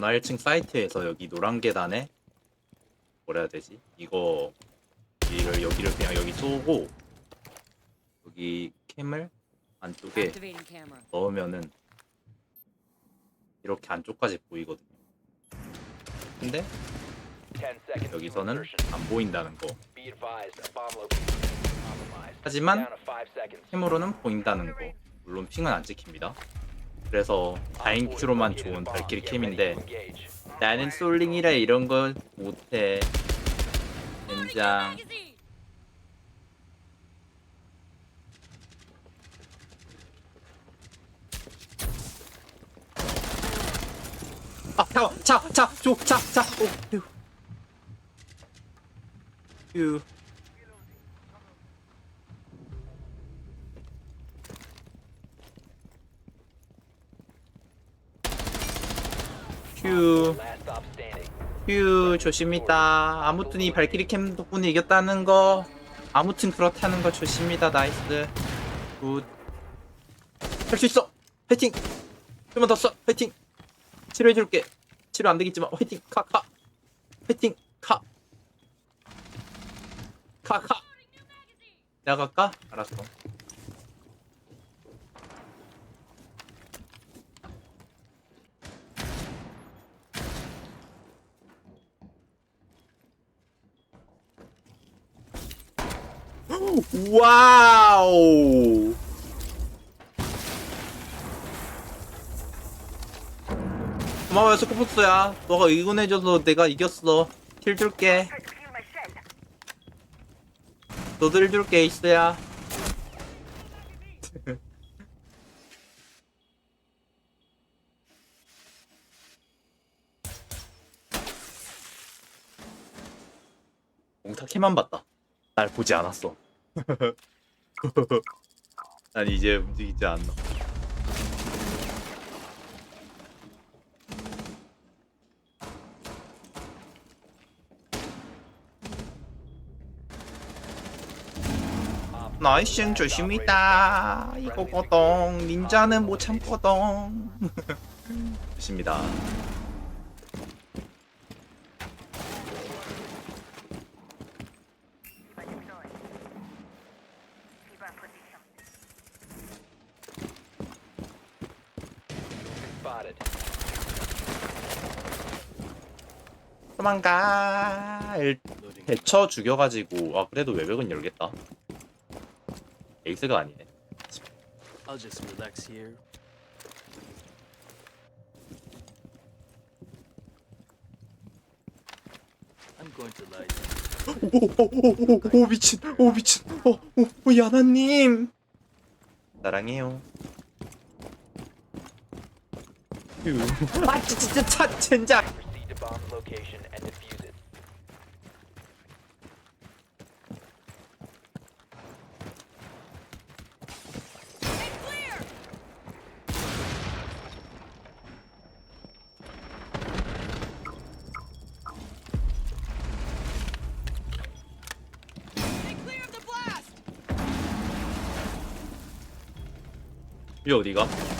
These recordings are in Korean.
문화 1층 사이트에서 여기 노란 계단에 뭐라 해야 되지? 이거 여기를 여기를 그냥 여기 쏘고 여기 캠을 안쪽에 Activating camera. 넣으면은 이렇게 안쪽까지 보이거든요. 근데 10 seconds to 여기서는. 안 보인다는 거. 하지만 Down to 5 seconds. 캠으로는 보인다는 거. 물론 핑은 안 찍힙니다. 그래서 다행큐로만 좋은 발키리 캠인데 나는 솔링이라 이런 걸 못해. 젠장. 아, 잠깐, 차, 차, 줘, 차, 차. 오, 휴. 휴. 휴. 휴 조심이다. 아무튼 이 발키리 캠 덕분에 이겼다는 거 아무튼 그렇다는 거 조심이다 나이스. 굿 할 수 있어. 화이팅! 좀만 더 써. 화이팅! 치료해줄게. 치료 안 되겠지만 화이팅! 카 카. 화이팅! 카. 카카. 내가 갈까? 알았어 와우. 고마워요 스코프스야. 너가 응원해줘서 내가 이겼어. 킬 줄게. 일 줄게 에이스야. 몽타캐만 봤다. 날 보지 않았어 난 이제 움직이지 않나. 나이싱 조심이다. 이거 거동 닌자는 못 참거동. 조심이다. Spotted. 도망가. 일- 대처 죽여가지고 아 그래도 외벽은 열겠다. 에이스가 아니네. I'll just relax here. I'm going to lie down. 오오오오오 미친 오 미친 오오 야나님 사랑해요. 휴. 아 진짜 차 it. 이 어디가?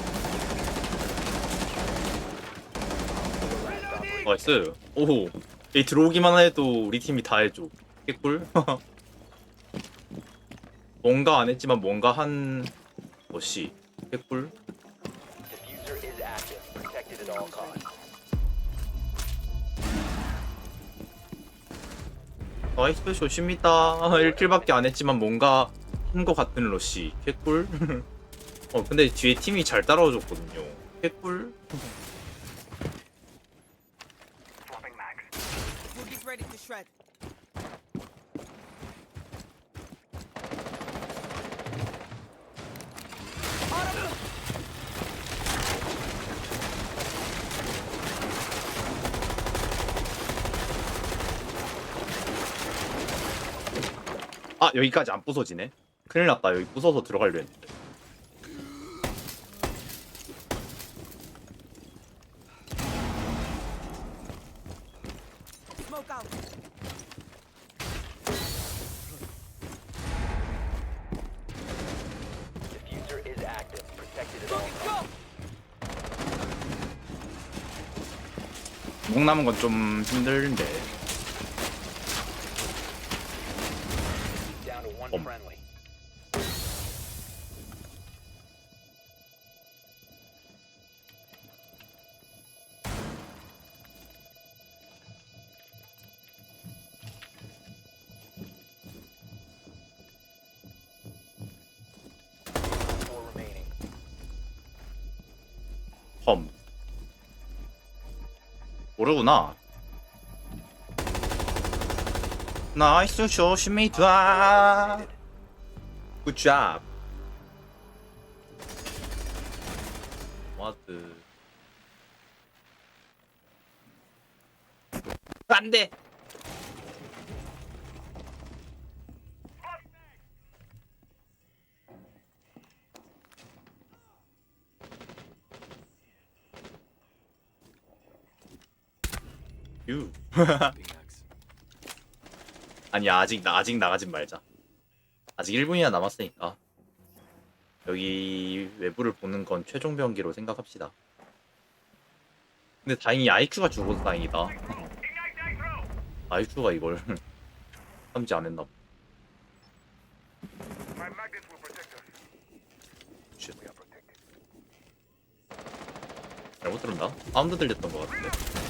나이스. 오호. 이 들어오기만 해도 우리 팀이 다 해줘. 개꿀. 뭔가 안 했지만 뭔가 한 것이 개꿀. 나이스 조심이다. 1킬밖에 안 했지만 뭔가 한 것 같은 러시. 개꿀. 어 근데 뒤에 팀이 잘 따라와줬거든요. 개꿀. 아 여기까지 안 부서지네. 큰일 났다. 여기 부서서 들어가려 했는데. Smoke out. Diffuser is active. Protected at all Boogie, costs. go! 목 남은 건 좀 힘들는데 험 모르구나. 나이스 조심히다 굿잡 와드. 안돼 유 Pickaxe. 아니 아직 나 아직 나가진 말자. 아직 1분이나 남았으니까 여기 외부를 보는 건 최종 병기로 생각합시다. 근데 다행히 IQ가 죽어서 다행이다. IQ가 이걸 참지 않았나 봐. 쉣. 잘못 들었나? 사운드 들렸던 것 같은데.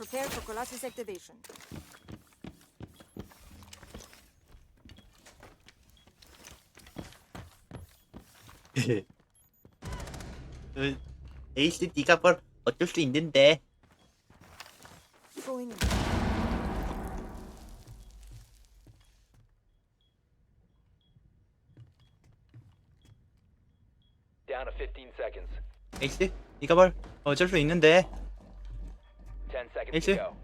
Prepare for Colossus activation. 그, 에이스 네가 뭘 어쩔 수 있는데 Going in. Down to 15 seconds. 에이스 네가 뭘 어쩔 수 있는데 10 seconds Ace? to go.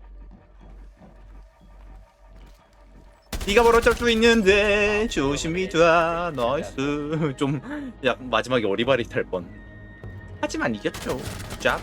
네가 뭘 어쩔 수 있는데 조심히 둬 나이스 좀 약 마지막에 어리바리 탈 뻔 하지만 이겼죠 짭